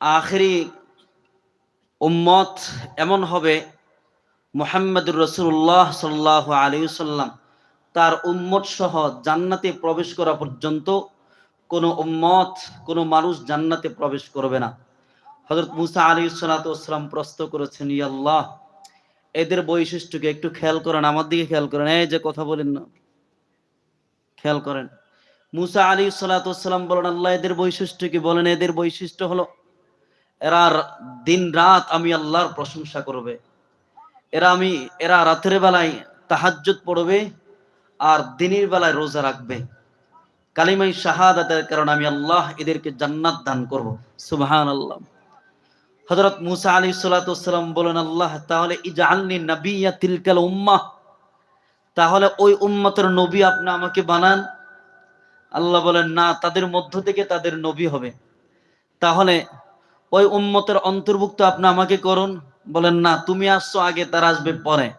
আখেরি উম্মত এমন হবে, মোহাম্মদুর রসুল্লাহ সাল্লাহ আলী সাল্লাম তার উম্মত সহ জান্নাতে প্রবেশ করা পর্যন্ত কোনো উম্মত, কোনো মানুষ জান্নাতে প্রবেশ করবে না। হজরত মুসা আলী সালাতাম প্রশ্ন করেছেন ইয়াল্লাহ এদের বৈশিষ্ট্যকে একটু খেয়াল করেন, আমার দিকে খেয়াল করেন, এই যে কথা বলেন না, খেয়াল করেন। মুসা আলী সালাতাম বলেন, আল্লাহ, এদের বৈশিষ্ট্য কি? বলেন, এদের বৈশিষ্ট্য হলো এরা দিন রাত আমি আল্লাহর প্রশংসা করবে। এরা আমি, এরা রাতের বেলায় তাহাজ্জুদ পড়বে আর দিনের বেলায় রোজা রাখবে। কালিমাই শাহাদাতের কারণে আমি আল্লাহ এদেরকে জান্নাত দান করব। সুবহান আল্লাহ হজরত মুসা আলী সালাতাম বলেন, আল্লাহ, তাহলে ইজালনি নবিয়া তিলকাল উম্মাহ তাহলে ওই উম্মতের নবী আপনি আমাকে বানান। আল্লাহ বলেন, না, তাদের মধ্য থেকে তাদের নবী হবে। তাহলে ওই উম্মতের অন্তর্ভুক্ত আপনি আমাকে করুন। বলেন, না, তুমি আসছো আগে, তার আসবে পরে।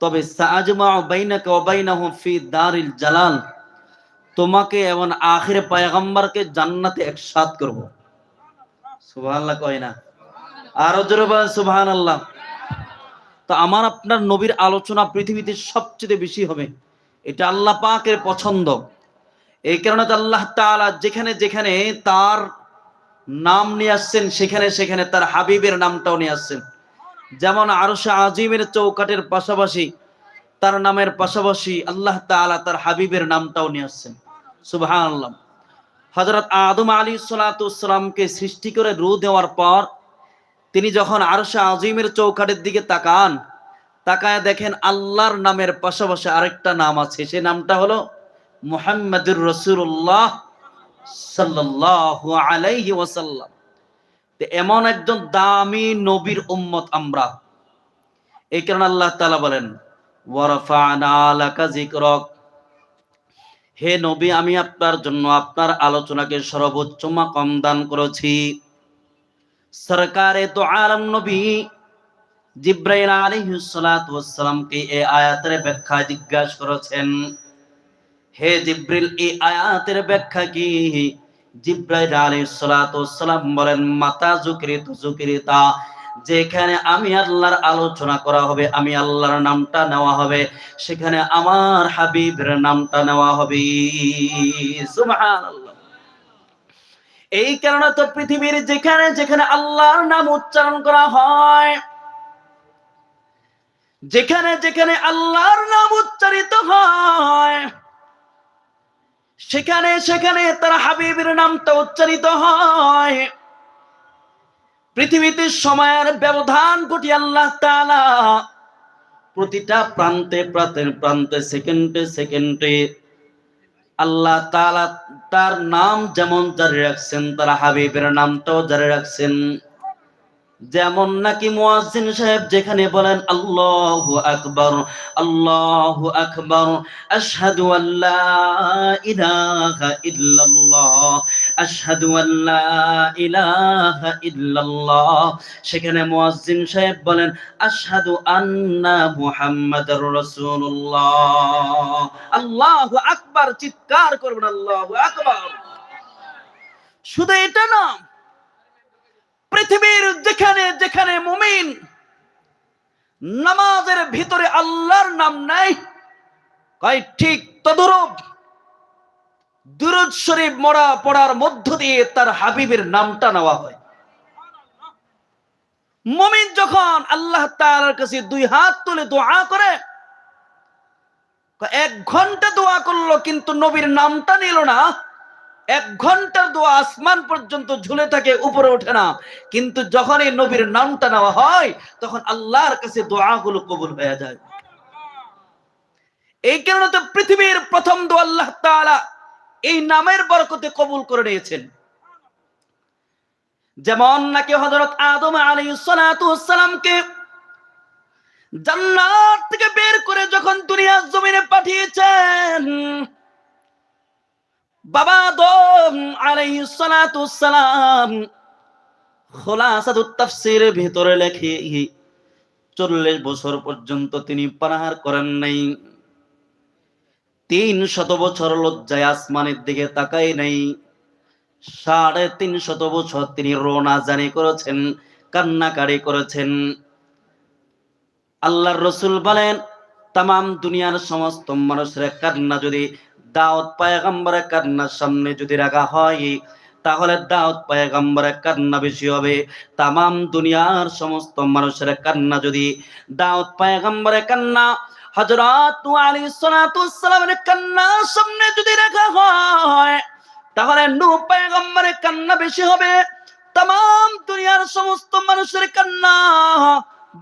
তবে জালাল। তোমাকে এবং আখিরে পয়গম্বরকে জান্নাতে একসাথ করব। সুবহানাল্লাহ কয় না? আরও জোরে বলেন, সুবহানাল্লাহ। তো আমার, আপনার নবীর আলোচনা পৃথিবীতে সবচেয়ে বেশি হবে। এটা আল্লাহ পাকের পছন্দ। এই কারণে আল্লাহ তাআলা যেখানে যেখানে তার নাম নিয়ে আসছেন, সেখানে সেখানে তার হাবিবের নামটাও নিয়ে আসছেন। যেমন আরশে আজিমের চৌকাটের পাশাপাশি, তার নামের পাশাপাশি আল্লাহ তাআলা তার হাবিবের নামটাও নিয়ে আসছেন। সুবাহ সুবহানাল্লাহ। হজরত আদম আলী সালাতামকে সৃষ্টি করে রু দেওয়ার পর, তিনি যখন আরশে আজিমের চৌকাটের দিকে তাকান, তাকায় দেখেন আল্লাহর নামের পাশাপাশি আরেকটা নাম আছে। সে নামটা হলো মুহাম্মাদুর রাসূলুল্লাহ। সাল্লাল্লাহু আলাইহি ওয়াসাল্লাম। এমন একজন দামি নবীর উম্মত আমরা। এই কারণে আল্লাহ তাআলা বলেন, ওয়ারাফা'না লাকা যিকরাক। হে নবী, আমি আপনার জন্য আপনার আলোচনাকে সর্বোচ্চ মাকাম দান করেছি। সরকারে তো আলম নবী জিব্রাইল আলাইহিস সালাতু ওয়াস সালামকে এই আয়াতের ব্যাখ্যা জিজ্ঞাসা করেছেন। হে জিব্রিল, এই আয়াতের ব্যাখ্যা কি? জিব্রাইল আলাইহিস সালাতু সালাম বলেন, মাতা যুকরিত যুকরিতা, যেখানে আমি আল্লাহর আলোচনা করা হবে, আমি আল্লাহর নামটা নেওয়া হবে, সেখানে আমার হাবিবের নামটা নেওয়া হবে। সুবহানাল্লাহ। এই কারণে তো পৃথিবীর যেখানে যেখানে আল্লাহর নাম উচ্চারণ করা হয়, যেখানে যেখানে আল্লাহর নাম উচ্চারিত হয় সেখানে সেখানে তার হাবিবের নামটা উচ্চারিত হয়। পৃথিবীতে সময়ের ব্যবধান ঘটি আল্লাহ তাআলা প্রতিটা প্রান্তে প্রান্তে প্রান্তে সেকেন্ডে সেকেন্ডে আল্লাহ তাআলা তার নাম যেমন জারি রাখছেন, তার হাবিবের নামটাও জারি রাখছেন। যেমন নাকি মুয়াজ্জিন সাহেব যেখানে বলেন, আল্লাহু আকবার আল্লাহু আকবার, আশহাদু আল্লা ইলাহা ইল্লাল্লাহ, আশহাদু আল্লা ইলাহা ইল্লাল্লাহ। সেখানে মুয়াজ্জিন সাহেব বলেন, আশহাদু আন্না মুহাম্মাদার রাসূলুল্লাহ। আল্লাহু আকবার, চিৎকার করবেন, আল্লাহু আকবার। শুধু এটা না পৃথিবীর যেখানে যেখানে মুমিন নামাজের ভিতরে আল্লাহর নাম নাই কয় ঠিক তদরূপ দুরুদ শরীফ মরা পড়ার মধ্য দিয়ে তার হাবিবের নামটা নেওয়া হয়। মুমিন যখন আল্লাহ তাআলার কাছে দুই হাত তুলে দোয়া করে এক ঘণ্টা দোয়া করল কিন্তু নবীর নামটা নিল না এক ঘণ্টার দোয়া আসমান পর্যন্ত ঝুলে থাকে, উপরে ওঠে না। কিন্তু যখন এই নবীর নামটা নেওয়া হয়, তখন আল্লাহর কাছে দোয়াগুলো কবুল হয়ে যায়। এই কারণে তো পৃথিবীর প্রথম দোয়া আল্লাহ তাআলা এই নামের বরকতে কবুল করে নিয়েছেন। যেমন নাকি হযরত আদম আলাইহিস সালাতু ওয়াসসালামকে জান্নাত থেকে বের করে যখন দুনিয়ার জমিনে পাঠিয়েছেন বাবা দম আলাইহিস সালাতু সালাম খোলাসাতুত তাফসীরের ভিতরে লেখে, চল্লিশ বছর পর্যন্ত তিনি পানাহার করেন নাই। তিন শত বছর লজ্জায় আসমানের দিকে তাকাই নাই। সাড়ে তিন শত বছর তিনি রোনা জানি করেছেন কান্নাকারি করেছেন। আল্লাহর রসুল বলেন তাম দুনিয়ার সমস্ত মানুষের কান্না যদি দাওয়াত পায়গাম্বরের কান্নার সামনে যদি রাখা হয়, তাহলে দাওয়াত পায়গাম্বরের কান্না বেশি হবে। তাম দুনিয়ার সমস্ত মানুষের কান্না যদি দাওয়াত পায়গাম্বরের কান্না হযরত আলী সালামের কান্না সামনে যদি রাখা হয়, তাহলে নূহ পয়গম্বরের কান্না বেশি হবে। তাম দুনিয়ার সমস্ত মানুষের কান্না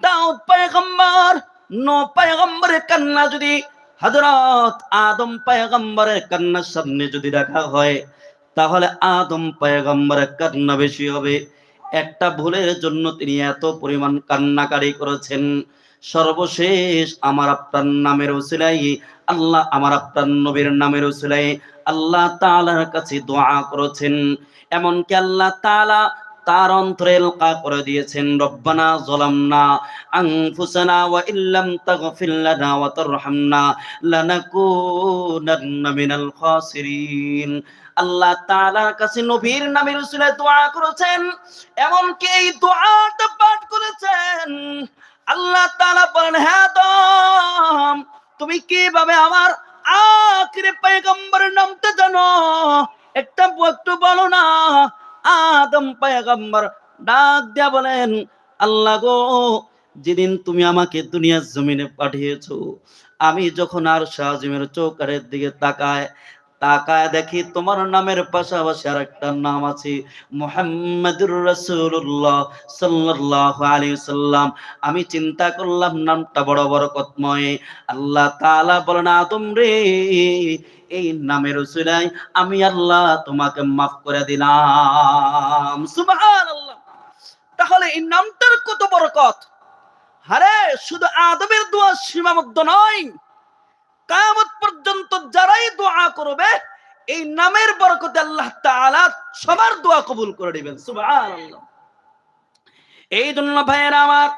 দাউদ পয়গম্বর নো পয়গম্বরের কান্না যদি হযরত আদম পয়গম্বরের কান্নার সামনে যদি রাখা হয়, তাহলে আদম পয়গম্বরের কান্না বেশি হবে। একটা ভুলের জন্য তিনি এত পরিমাণ কান্নাকারি করেছেন। সর্বশেষ আমার আপনার নামের ওসিলাই আল্লাহ আমার আপনার নবীর নামের ওসিলাই আল্লাহ তালার কাছে দোয়া করেছেন। এমনকি আল্লাহ তাআলা তার অন্তরে করে দিয়েছেন, রব্বানা জলামনা আনফুসানা ওয়া ইল্লাম ওয়া তারহামনা লানাকুনান্না মিনাল খাসিরিন। আল্লাহ তাআলার কাছে নবীর উসিলে দোয়া করেছেন, এমনকি এই দোয়াটা পাঠ করেছেন। আল্লাহ তাআলা বলেন হ্যাঁ তুমি কীভাবে আমার আখিরে পয়গম্বরের নামটা জানো? একটা একটু বলো না। আদম পায়গাম্বর ডাক দিয়া বলেন, আল্লাহ গো, যেদিন তুমি আমাকে দুনিয়ার জমিনে পাঠিয়েছো, আমি যখন আর শাহজিমের চৌকারের দিকে তাকায় তাকায় দেখি তোমার নামের পাশাপাশি আর একটা নাম আছে, মোহাম্মদুর রাসূলুল্লাহ সাল্লাল্লাহু আলাইহি সাল্লাম আমি চিন্তা করলাম নামটা বড় বড় কতময় আল্লাহ তাআলা বলেন, আদম রে, এই নামের উসিলায় আমি আল্লাহ তোমাকে মাফ করে দিলাম। তাহলে এই নামটার কত বরকত? হারে শুধু আদমের দোয়া সীমাবদ্ধ নয় কায়ামত পর্যন্ত যারাই দোয়া করবে, এই নামের বরকতে আল্লাহ তাআলা সবার দোয়া কবুল করে দিবেন সুবহানাল্লাহ। এই জন্য ভাইয়েরা আমার,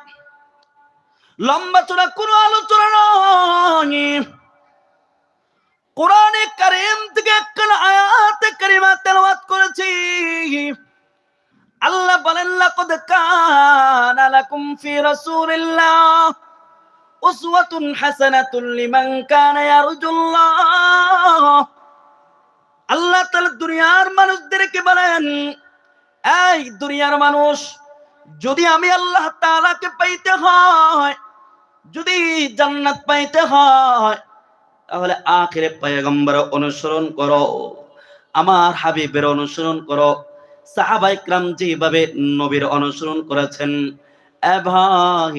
লম্বা চড়া কোনো আলোচনা নয়। কোরআনে কারিম থেকে একখান কারিমা তেলাওয়াত করেছি। আল্লাহ বলেন, লাকাদ কানা লাকুম ফি রাসূলিল্লাহ। উসওয়াতুন হাসানাতুন লিমান কানা ইয়ারজুল্লাহ। আল্লাহ তাআলা দুনিয়ার মানুষদেরকে বলেন, এই দুনিয়ার মানুষ, যদি আমি আল্লাহ তাআলাকে পাইতে হয়, যদি জান্নাত পাইতে হয়, তাহলে আখেরে পয়গম্বর অনুসরণ করো, আমার হাবিবের অনুসরণ করো সাহাবা ইকরাম যেভাবে নবীর অনুসরণ করেছেন, এ ভাই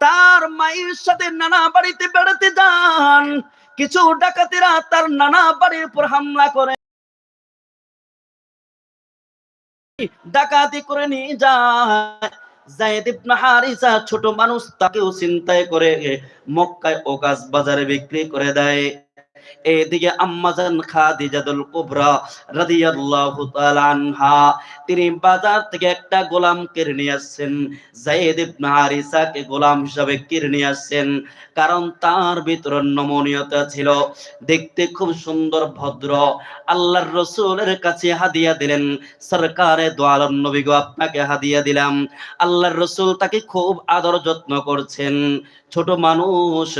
তার মায়ের সাথে নানা বাড়িতে বেড়াতে যান। কিছু ডাকাতেরা তার নানা বাড়ির উপর হামলা করে। ডাকাতি করে নিয়ে যায়। ছোট মানুষ তাকেও চিন্তায় করে মক্কায় ও গাছ বাজারে বিক্রি করে দেয়। এদিকে আম্মাজান কুবরা রাদিয়াল্লাহু তাআলা আনহা, তিনি বাজার থেকে একটা গোলাম কিনে নিয়ে যায়েদ ইবনে হারিসাকে গোলাম কিনে নিয়ে কারণ তার ভিতর নমনীয়তা ছিল, দেখতে খুব সুন্দর, ভদ্র। আল্লাহর রসুলের কাছে হাদিয়া দিলেন, সরকারে দোয়ালম নবী গো, আপনাকে হাদিয়া দিলাম। আল্লাহর রসুল তাকে খুব আদর যত্ন করছেন। ছোট মানুষ,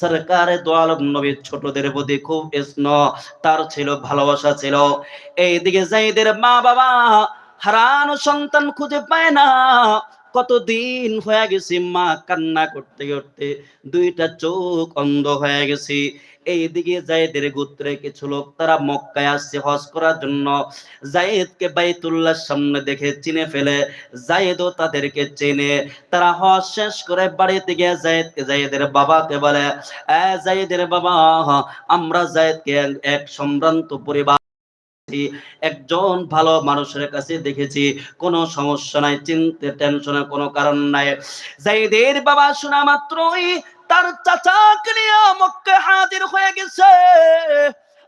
সরকারে দোয়ালম নবীর ছোটদের প্রতি খুব স্ন তার ছিল, ভালোবাসা ছিল। এইদিকে জাইদের মা বাবা হারানো সন্তান খুঁজে পায় না। কতদিন হয়ে গেছে মা কান্না করতে করতে? দুইটা চোখ অন্ধ হয়ে গেছে। এইদিকে জায়েদের গোত্রে কিছু লোক তারা মক্কায় আসছে হজ করার জন্য। জায়েদকে বাইতুল্লাহ সামনে দেখে চিনে ফেলে। জায়েদও তাদেরকে চেনে। তারা হজ শেষ করে বাড়িতে গিয়ে জায়েদকে জায়েদের বাবাকে বলে জায়েদের বাবা, আমরা জায়েদকে এক সম্ভ্রান্ত পরিবার একজন ভালো মানুষের কাছে দেখেছি, কোনো সমস্যা নাই, চিন্তা টেনশনের কোনো কারণ নাই। জাইদের বাবা শোনা মাত্রই তার চাচাকে নিয়ে মক্কে হাজির হয়ে গেছে।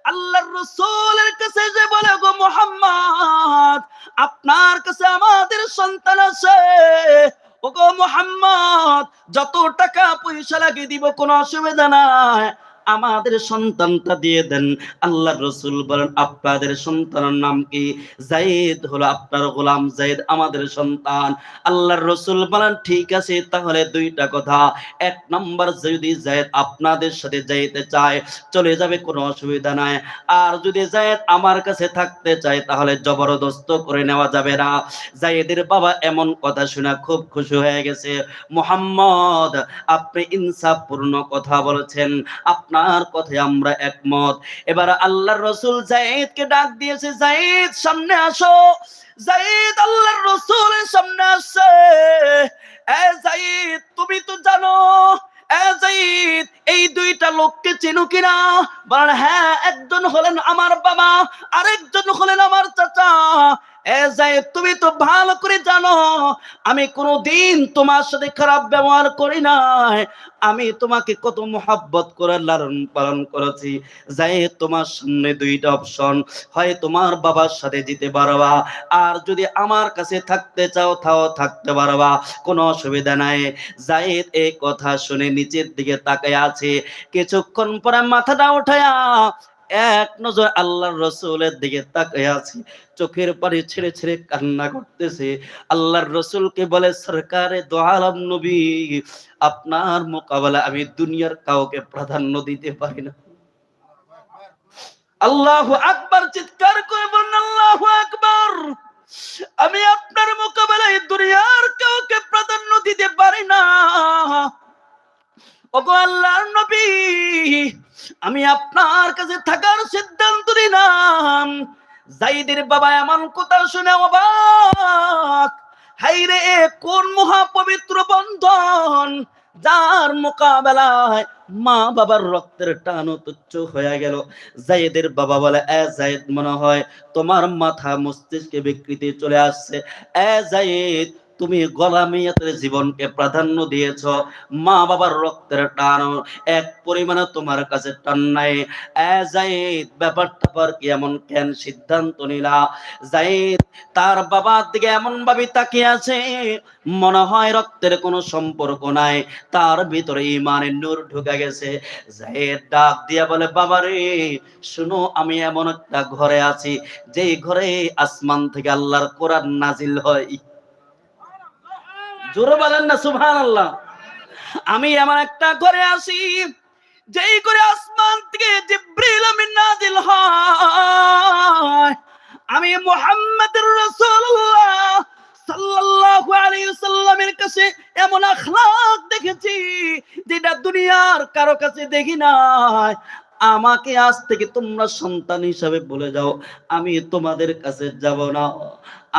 আল্লাহর রসুলের কাছে যে বলে, গো মোহাম্মদ, আপনার কাছে আমাদের সন্তান আছে। ও গো মোহাম্মদ, যত টাকা পয়সা লাগিয়ে দিব, কোনো অসুবিধা নাই। আমাদের সন্তানটা দিয়ে দেন। আল্লাহ রসুল বলেন, আপনাদের সন্তানের নাম কি? জাইদ হলো আপনার গোলাম জাইদ আমাদের সন্তান। আল্লাহর রসুল বলেন, ঠিক আছে, তাহলে দুইটা কথা। এক নম্বর, যদি জায়েদ আপনাদের সাথে যাইতে চায়, চলে যাবে, কোনো অসুবিধা নাই। আর যদি জায়েদ আমার কাছে থাকতে চায়, তাহলে জবরদস্ত করে নেওয়া যাবে না। জায়েদের বাবা এমন কথা শুনে খুব খুশি হয়ে গেছে। মোহাম্মদ, আপনি ইনসাফপূর্ণ কথা বলেছেন। আপনার কথায় আমরা একমত। এবার আল্লাহর রসুল জায়েদকে ডাক দিয়েছে, জায়েদ, সামনে আসো। জায়েদ, আল্লাহর রসুলের সামনে আসছে। এ জায়েদ, তুমি তো জানো এই দুইটা লোককে চেনো কিনা? বলেন হ্যাঁ একজন হলেন আমার বাবা, আরেকজন হলেন আমার চাচা। তুমি তো ভালো করে জানো, আমি কোনোদিন তোমার সাথে খারাপ ব্যবহার করি নাই। আমি তোমাকে কত করে লালন পালন করেছি। যাই তোমার সামনে দুইটা অপশন হয় তোমার বাবার সাথে যেতে পারবা, আর যদি আমার কাছে থাকতে চাও, তাও থাকতে পারবা, কোনো অসুবিধা নাই। জায়েদ এই কথা শুনে নিচের দিকে তাকায় আছে। কিছুক্ষণ পরে মাথাটা উঠায়া এক নজর আল্লাহর রসুলের দিকে তাকিয়ে আছে। চোখের পানি ছেড়ে ছেড়ে কান্না করতেছে। আল্লাহর রসুলকে বলে, সরকারে দোয়ালাম নবী, আপনার মোকাবেলা আমি দুনিয়ার কাউকে প্রাধান্য দিতে পারি না। আল্লাহ আকবার, চিৎকার করে বলুন আল্লাহ আকবার, আমি আপনার মোকাবেলায় দুনিয়ার কাউকে প্রাধান্য দিতে পারি না। আমি আপনার কাছে থাকার সিদ্ধান্ত নিলাম। জাইদের বাবা এমন কথা শুনে অবাক। হাইরে কোন মহাপবিত্র বন্ধন যার মোকাবেলায় মা বাবার রক্তের টান তুচ্ছ হয়ে গেল? জায়েদের বাবা বলে, এ জায়েদ মনে হয় তোমার মাথা মস্তিষ্কে বিকৃতি চলে আসছে। এ জায়েদ তুমি গোলামিয়াতের জীবনকে প্রাধান্য দিয়েছ, মা বাবার রক্তের টান এক পরিমাণে তোমার কাছে টান নাই। এ জায়েদ ব্যাপারটা পর কি এমন কেন সিদ্ধান্ত নিলা? জায়েদ তার বাবার দিকে এমন ভাবে তাকিয়ে আছে, মনে হয় রক্তের কোনো সম্পর্ক নাই, তার ভিতরে ইমানের নূর ঢুকে গেছে। জায়েদ ডাক দিয়া বলে বাবারে শুনো, আমি এমন একটা ঘরে আছি, যেই ঘরে আসমান থেকে আল্লাহর কোরআন নাজিল হয়। জোরে বলেন না সুবহান আল্লাহ আমি এমন একটা ঘরে আছি, যেই করে আসমান থেকে জিব্রিল আমিন নাজিল হয়। আমি মুহাম্মদুর রাসূলুল্লাহ সাল্লাল্লাহু আলাইহি সাল্লামের কাছে এমন আখলাক দেখেছি, যেটা দুনিয়ার কারও কাছে দেখি নাই। আমাকে আজ থেকে তোমরা সন্তান হিসাবে বলে যাও আমি তোমাদের কাছে যাব না।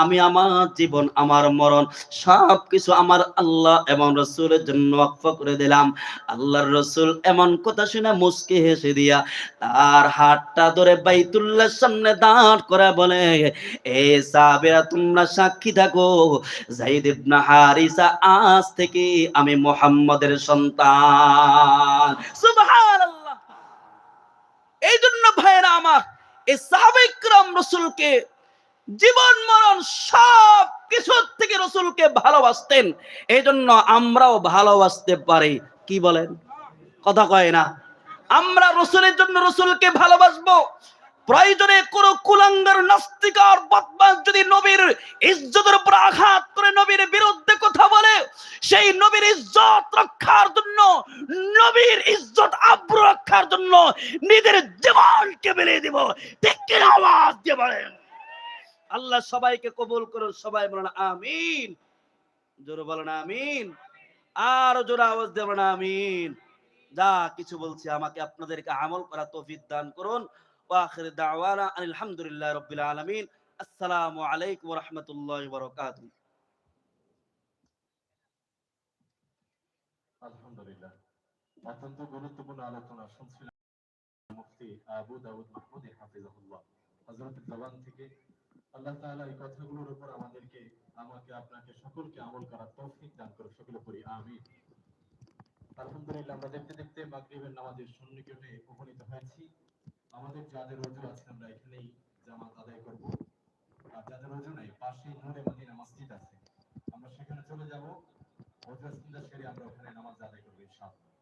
আমি আমার জীবন, আমার মরণ সব কিছু আমার আল্লাহ এবং রসুলের জন্য ওয়াকফ করে দিলাম। আল্লাহর রসুল এমন কথা শুনে মুসকে হেসে দিয়া তার হাতটা ধরে বাইতুল্লাহর সামনে দাঁড় করে বলে, এ সাবেরা তোমরা সাক্ষী থাকো জাইদ ইবনে হারিসা আজ থেকে আমি মোহাম্মদের সন্তান। সুবহানাল্লাহ। এই জন্য ভাইয়েরা আমার, এই সাহাবিকরাম রসুলকে জীবন, মরণ সব কিছুর থেকে রসুলকে ভালোবাসতেন। এই জন্য আমরাও ভালোবাসতে পারি। কি বলেন? কথা কয় না। আমরা রসুলের জন্য রসুলকে ভালোবাসবো। প্রয়োজনে কোন কুলাঙ্গার, নাস্তিকার, বদমাস যদি নবীর ইজ্জতের উপর আঘাত করে নবীর বিরুদ্ধে কথা বলে, সেই নবীর ইজ্জত রক্ষার জন্য, নবীর ইজ্জত আব্রু রক্ষার জন্য নিজের জীবনকে বেরিয়ে দিব। ঠিক আওয়াজ দিয়ে বলেন। আল্লাহ সবাইকে কবুল করুন, সবাই বলেন আমিন। জোরে বলেন আমিন। আর জোরে আওয়াজ দেবেন আমিন। যা কিছু বলছি, আমাকে আপনাদেরকে আমল করা তৌফিক দান করুন। ওয়াখির দাওয়ানা আলহামদুলিল্লাহ রাব্বিল আলামিন। আসসালামু আলাইকুম ওয়া রাহমাতুল্লাহি ওয়া বারাকাতুহু। আলহামদুলিল্লাহ। অত্যন্ত গুরুত্বপূর্ণ আলোচনা শুনছিলাম মুফতি আবু দাউদ মাহমুদ হাফিজাহুল্লাহ। হযরত জবান থেকে আল্লাহ তাআলা এই কথাগুলোর উপর আমাদেরকে, আমাকে, আপনাকে সকলকে আমল করার তৌফিক দান করুক সকলে পড়ি আমিন। আলহামদুলিল্লাহ, আমরা দেখতে দেখতে মাগরিবের নামাজের সন্নিকটে উপনীত হয়েছি। আমাদের যাদের রজু আছে, আমরা এখানেই জামাত আদায় করব। আর যাদের রজু নাই, পাশে নূরে মদিনা মসজিদ আছে। আমরা সেখানে চলে যাব। রজু সেরে আমরা ওখানে নামাজ আদায় করব, ইনশাআল্লাহ।